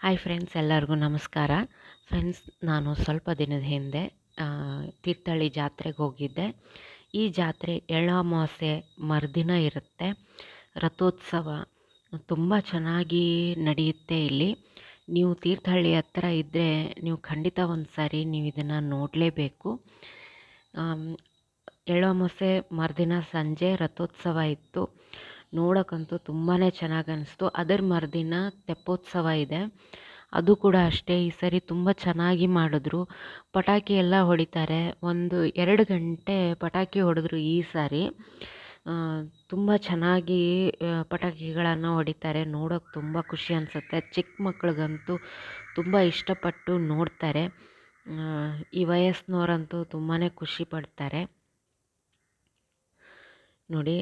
Hi friends, ಎಲ್ಲರಿಗೂ ನಮಸ್ಕಾರ. Friends, ನಾನು ಸ್ವಲ್ಪ ದಿನದ ಹಿಂದೆ ತೀರ್ಥಹಳ್ಳಿ ಜಾತ್ರೆಗೆ ಹೋಗಿದ್ದೆ. ಈ ಜಾತ್ರೆ ಎಳ್ಳಾಮಾವಾಸ್ಯೆ ಮರುದಿನ ಇರುತ್ತೆ. ರಥೋತ್ಸವ ತುಂಬ ಚೆನ್ನಾಗಿ ನಡೆಯುತ್ತೆ ಇಲ್ಲಿ. ನೀವು ತೀರ್ಥಹಳ್ಳಿ ಹತ್ರ ಇದ್ದರೆ ನೀವು ಖಂಡಿತ ಒಂದು ಸಾರಿ ನೀವು ಇದನ್ನು ನೋಡಲೇಬೇಕು. ಎಳ್ಳಾಮಾವಾಸ್ಯೆ ಮರುದಿನ ಸಂಜೆ ರಥೋತ್ಸವ ಇತ್ತು. ನೋಡೋಕ್ಕಂತೂ ತುಂಬಾ ಚೆನ್ನಾಗಿ ಅನಿಸ್ತು. ಅದರ ಮರುದಿನ ತೆಪ್ಪೋತ್ಸವ ಇದೆ. ಅದು ಕೂಡ ಅಷ್ಟೇ, ಈ ಸರಿ ತುಂಬ ಚೆನ್ನಾಗಿ ಮಾಡಿದ್ರು. ಪಟಾಕಿ ಎಲ್ಲ ಹೊಡಿತಾರೆ. ಒಂದು ಎರಡು ಗಂಟೆ ಪಟಾಕಿ ಹೊಡೆದ್ರು ಈ ಸಾರಿ. ತುಂಬ ಚೆನ್ನಾಗಿ ಪಟಾಕಿಗಳನ್ನು ಹೊಡಿತಾರೆ. ನೋಡೋಕೆ ತುಂಬ ಖುಷಿ ಅನಿಸುತ್ತೆ. ಚಿಕ್ಕ ಮಕ್ಳಿಗಂತೂ ತುಂಬ ಇಷ್ಟಪಟ್ಟು ನೋಡ್ತಾರೆ. ಈ ವಯಸ್ಸಿನವರಂತೂ ತುಂಬಾ ಖುಷಿ ಪಡ್ತಾರೆ. ನೋಡಿ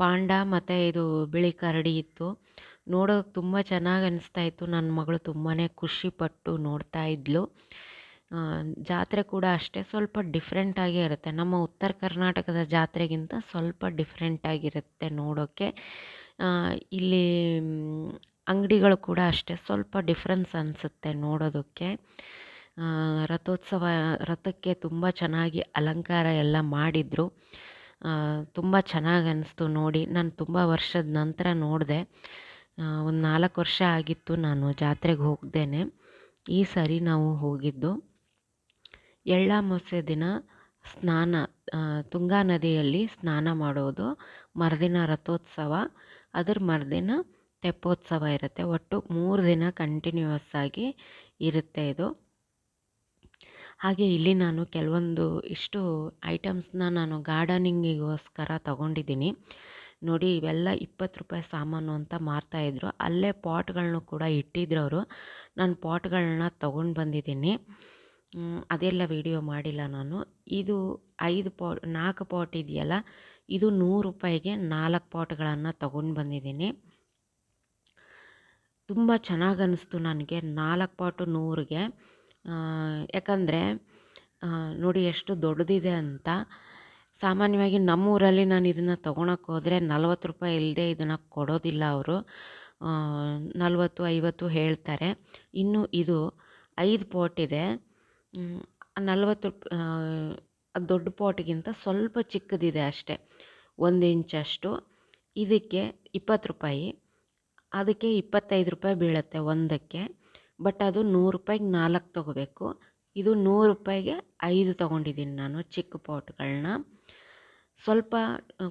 ಪಾಂಡ ಮತ್ತು ಇದು ಬಿಳಿ ಕರಡಿ ಇತ್ತು. ನೋಡೋಕೆ ತುಂಬ ಚೆನ್ನಾಗಿ ಅನಿಸ್ತಾ ಇತ್ತು. ನನ್ನ ಮಗಳು ತುಂಬಾ ಖುಷಿಪಟ್ಟು ನೋಡ್ತಾ ಇದ್ಲು. ಜಾತ್ರೆ ಕೂಡ ಅಷ್ಟೇ ಸ್ವಲ್ಪ ಡಿಫ್ರೆಂಟಾಗೇ ಇರುತ್ತೆ. ನಮ್ಮ ಉತ್ತರ ಕರ್ನಾಟಕದ ಜಾತ್ರೆಗಿಂತ ಸ್ವಲ್ಪ ಡಿಫ್ರೆಂಟಾಗಿರುತ್ತೆ ನೋಡೋಕ್ಕೆ ಇಲ್ಲಿ ಅಂಗಡಿಗಳು ಕೂಡ ಅಷ್ಟೇ ಸ್ವಲ್ಪ ಡಿಫ್ರೆನ್ಸ್ ಅನಿಸುತ್ತೆ ನೋಡೋದಕ್ಕೆ. ರಥೋತ್ಸವ, ರಥಕ್ಕೆ ತುಂಬ ಚೆನ್ನಾಗಿ ಅಲಂಕಾರ ಎಲ್ಲ ಮಾಡಿದರು. ತುಂಬ ಚೆನ್ನಾಗಿ ಅನ್ನಿಸ್ತು ನೋಡಿ. ನಾನು ತುಂಬ ವರ್ಷದ ನಂತರ ನೋಡಿದೆ. ಒಂದು ನಾಲ್ಕು ವರ್ಷ ಆಗಿತ್ತು ನಾನು ಜಾತ್ರೆಗೆ ಹೋಗ್ದೇನೆ. ಈ ಸರಿ ನಾವು ಹೋಗಿದ್ದು. ಎಳ್ಳಾಮಾಸ್ಯ ದಿನ ಸ್ನಾನ ತುಂಗಾ ನದಿಯಲ್ಲಿ ಸ್ನಾನ ಮಾಡೋದು. ಮರುದಿನ ರಥೋತ್ಸವ. ಅದ್ರ ಮರುದಿನ ತೆಪ್ಪೋತ್ಸವ ಇರುತ್ತೆ. ಒಟ್ಟು ಮೂರು ದಿನ ಕಂಟಿನ್ಯೂಯಸ್ ಆಗಿ ಇರುತ್ತೆ ಇದು. ಹಾಗೆ ಇಲ್ಲಿ ನಾನು ಕೆಲವೊಂದು ಇಷ್ಟು ಐಟಮ್ಸ್ನ ನಾನು ಗಾರ್ಡನಿಂಗಿಗೋಸ್ಕರ ತಗೊಂಡಿದ್ದೀನಿ. ನೋಡಿ ಇವೆಲ್ಲ ಇಪ್ಪತ್ತು ರೂಪಾಯಿ ಸಾಮಾನು ಅಂತ ಮಾರ್ತಾಯಿದ್ರು ಅಲ್ಲೇ ಪಾಟ್ಗಳನ್ನೂ ಕೂಡ ಇಟ್ಟಿದ್ರು ಅವರು ನಾನು ಪಾಟ್ಗಳನ್ನ ತೊಗೊಂಡು ಬಂದಿದ್ದೀನಿ. ಅದೆಲ್ಲ ವಿಡಿಯೋ ಮಾಡಿಲ್ಲ ನಾನು. ಇದು ಐದು ಪಾಟ್, ನಾಲ್ಕು ಪಾಟ್ ಇದೆಯಲ್ಲ, ಇದು ನೂರು ರೂಪಾಯಿಗೆ ನಾಲ್ಕು ಪಾಟ್ಗಳನ್ನು ತೊಗೊಂಡು ಬಂದಿದ್ದೀನಿ. ತುಂಬ ಚೆನ್ನಾಗಿ ಅನ್ನಿಸ್ತು ನನಗೆ. ನಾಲ್ಕು ಪಾಟು ನೂರಿಗೆ. ಯಾಕಂದರೆ ನೋಡಿ ಎಷ್ಟು ದೊಡ್ಡದಿದೆ ಅಂತ. ಸಾಮಾನ್ಯವಾಗಿ ನಮ್ಮೂರಲ್ಲಿ ನಾನು ಇದನ್ನು ತೊಗೊಳಕ್ಕೆ ಹೋದರೆ ನಲ್ವತ್ತು ರೂಪಾಯಿ ಇಲ್ಲದೆ ಇದನ್ನು ಕೊಡೋದಿಲ್ಲ ಅವರು. ನಲ್ವತ್ತು, ಐವತ್ತು ಹೇಳ್ತಾರೆ. ಇನ್ನು ಇದು ಐದು ಪಾಟ್ ಇದೆ. ನಲ್ವತ್ತು ದೊಡ್ಡ ಪಾಟ್ಗಿಂತ ಸ್ವಲ್ಪ ಚಿಕ್ಕದಿದೆ ಅಷ್ಟೇ. ಒಂದು ಇಂಚಷ್ಟು ಇದಕ್ಕೆ ಇಪ್ಪತ್ತು ರೂಪಾಯಿ. ಅದಕ್ಕೆ ಇಪ್ಪತ್ತೈದು ರೂಪಾಯಿ ಬೀಳುತ್ತೆ ಒಂದಕ್ಕೆ. ಬಟ್ ಅದು ನೂರು ರೂಪಾಯಿಗೆ ನಾಲ್ಕು ತೊಗೋಬೇಕು. ಇದು ನೂರು ರೂಪಾಯಿಗೆ ಐದು ತೊಗೊಂಡಿದ್ದೀನಿ ನಾನು ಚಿಕ್ಕ ಪಾಟ್ಗಳನ್ನ ಸ್ವಲ್ಪ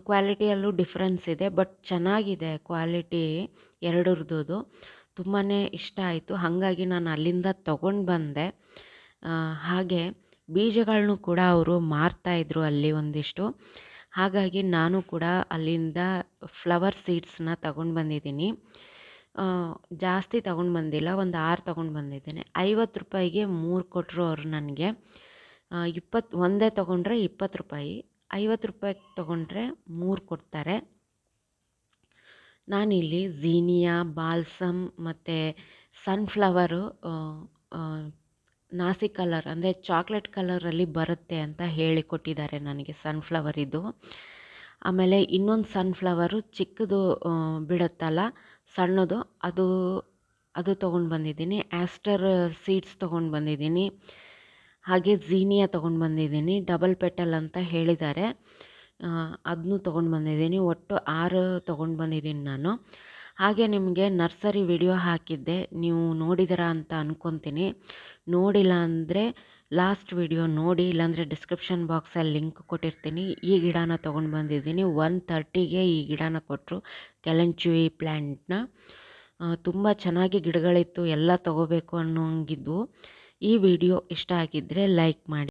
ಕ್ವಾಲಿಟಿಯಲ್ಲೂ ಡಿಫ್ರೆನ್ಸ್ ಇದೆ, ಬಟ್ ಚೆನ್ನಾಗಿದೆ ಕ್ವಾಲಿಟಿ ಎರಡರದ್ದು ತುಂಬಾ ಇಷ್ಟ ಆಯಿತು. ಹಾಗಾಗಿ ನಾನು ಅಲ್ಲಿಂದ ತೊಗೊಂಡು ಬಂದೆ. ಹಾಗೆ ಬೀಜಗಳನ್ನು ಕೂಡ ಅವರು ಮಾರ್ತಾಯಿದ್ರು ಅಲ್ಲಿ ಒಂದಿಷ್ಟು. ಹಾಗಾಗಿ ನಾನು ಕೂಡ ಅಲ್ಲಿಂದ ಫ್ಲವರ್ ಸೀಡ್ಸನ್ನ ತಗೊಂಡು ಬಂದಿದ್ದೀನಿ ಜಾಸ್ತಿ ತಗೊಂಡು ಬಂದಿಲ್ಲ, ಒಂದು ಆರು ತಗೊಂಡು ಬಂದಿದ್ದೇನೆ. ಐವತ್ತು ರೂಪಾಯಿಗೆ ಮೂರು ಕೊಟ್ಟರು ಅವರು ನನಗೆ. ಇಪ್ಪತ್ತು, ಒಂದೇ ತೊಗೊಂಡ್ರೆ ಇಪ್ಪತ್ತು ರೂಪಾಯಿ. ಐವತ್ತು ರೂಪಾಯಿ ತೊಗೊಂಡ್ರೆ ಮೂರು ಕೊಡ್ತಾರೆ. ನಾನಿಲ್ಲಿ ಝೀನಿಯಾ, ಬಾಲ್ಸಮ್ ಮತ್ತು ಸನ್ಫ್ಲವರು ನಾಸಿ ಕಲರ್, ಅಂದರೆ ಚಾಕ್ಲೇಟ್ ಕಲರಲ್ಲಿ ಬರುತ್ತೆ ಅಂತ ಹೇಳಿ ಕೊಟ್ಟಿದ್ದಾರೆ ನನಗೆ ಸನ್ಫ್ಲವರ್ ಇದು ಆಮೇಲೆ ಇನ್ನೊಂದು ಸನ್ಫ್ಲವರು ಚಿಕ್ಕದು ಬಿಡುತ್ತಲ್ಲ ಸಣ್ಣದು, ಅದು ಅದು ತೊಗೊಂಡು ಬಂದಿದ್ದೀನಿ. ಆ್ಯಸ್ಟರ್ ಸೀಡ್ಸ್ ತೊಗೊಂಡು ಬಂದಿದ್ದೀನಿ. ಹಾಗೆ ಝೀನಿಯಾ ತೊಗೊಂಡು ಬಂದಿದ್ದೀನಿ. ಡಬಲ್ ಪೆಟಲ್ ಅಂತ ಹೇಳಿದ್ದಾರೆ. ಅದನ್ನೂ ತೊಗೊಂಡು ಬಂದಿದ್ದೀನಿ. ಒಟ್ಟು ಆರು ತೊಗೊಂಡು ಬಂದಿದ್ದೀನಿ ನಾನು. ಹಾಗೆ ನಿಮಗೆ ನರ್ಸರಿ ವಿಡಿಯೋ ಹಾಕಿದ್ದೆ. ನೀವು ನೋಡಿದ್ದೀರಾ ಅಂತ ಅಂದ್ಕೊತೀನಿ ನೋಡಿಲ್ಲ ಅಂದರೆ ಲಾಸ್ಟ್ ವಿಡಿಯೋ ನೋಡಿ, ಇಲ್ಲಾಂದರೆ ಡಿಸ್ಕ್ರಿಪ್ಷನ್ ಬಾಕ್ಸಲ್ಲಿ ಲಿಂಕ್ ಕೊಟ್ಟಿರ್ತೀನಿ. ಈ ಗಿಡನ ತೊಗೊಂಡು ಬಂದಿದ್ದೀನಿ. ಒನ್ ತರ್ಟಿಗೆ ಈ ಗಿಡನ ಕೊಟ್ಟರು ಕೆಲಂಚುವಿ ಪ್ಲ್ಯಾಂಟ್ನ ತುಂಬ ಚೆನ್ನಾಗಿ ಗಿಡಗಳಿತ್ತು. ಎಲ್ಲ ತೊಗೋಬೇಕು ಅನ್ನೋಂಗಿದ್ವು. ಈ ವಿಡಿಯೋ ಇಷ್ಟ ಆಗಿದ್ದರೆ ಲೈಕ್ ಮಾಡಿ.